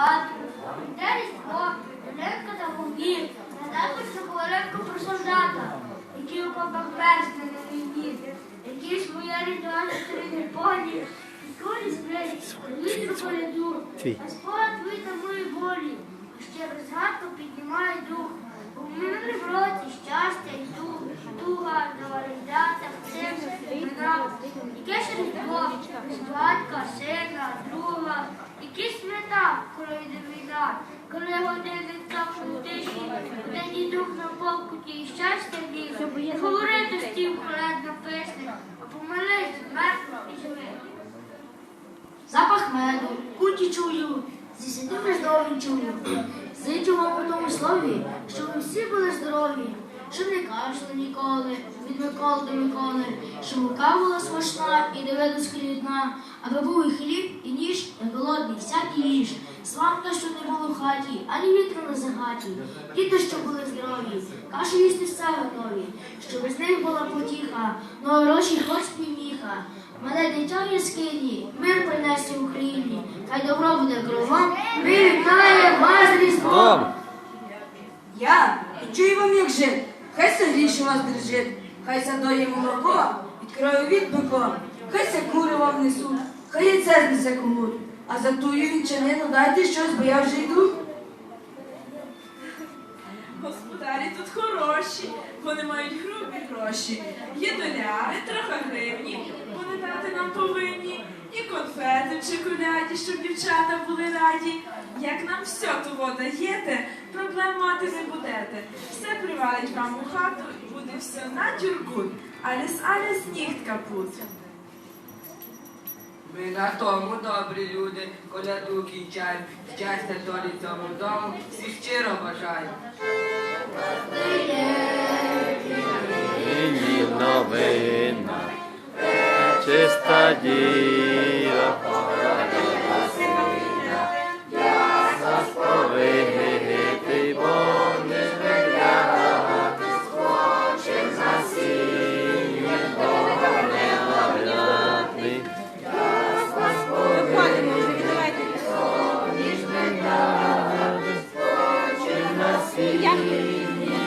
хату. Де різдво, Ленка та вогні, також Коваленко про солдата, які у копах персни на війні, які своє різдво зустріне поні, і колі сплять, вітру поряду, а спогад вийде мої волі, а ще розгадку піднімає дух. У минулому році щастя і дух, туга, нова різдата, цим імена, яке ще різдво, без батька, коли годинник цапу в тиші, один дух на полкуті і щастя ліг, говорити стів коледно писне, а помились мертво і живих. Запах меду, куті чую, зі святими здоров'ям чую. Зичу вам у тому слові, щоб ви всі були здорові, щоб не кашли ніколи, від Миколи до Миколи, щоб мука була смачна і не видно скрідна, аби був і хліб, і ніж, і голодний, всякий їж. Сварка, щоб не було в хаті, ані вітру на загаті. Діти, щоб були здорові, кашу їсти все готові, щоб з них була потіха, но гроші хоч півміха. Мене дитя в яскині, мир принесе Україні, хай добро буде кругом, ми вітаємо вас Різдвом! Я і чую вам, як жит, хай согріше вас держить, хай садоє молоко, відкрою відбико, хай ся кури вам несуть, хай яйце знесе комусь, а за тую вінчанину дайте щось, бо я вже йду. Господарі тут хороші, вони мають грубі гроші. Є доляри, трохи гривні, вони дати нам повинні. І конфети в чоколяді, щоб дівчата були раді. Як нам все того даєте, проблем мати не будете. Все привалить вам у хату, і буде все на тюркут. Аліс, аліс, ніхт капут. Ми на тому добрі люди, коляду кінчаємо, щастя долі цьому дому, всі щиро новина, чиста діва,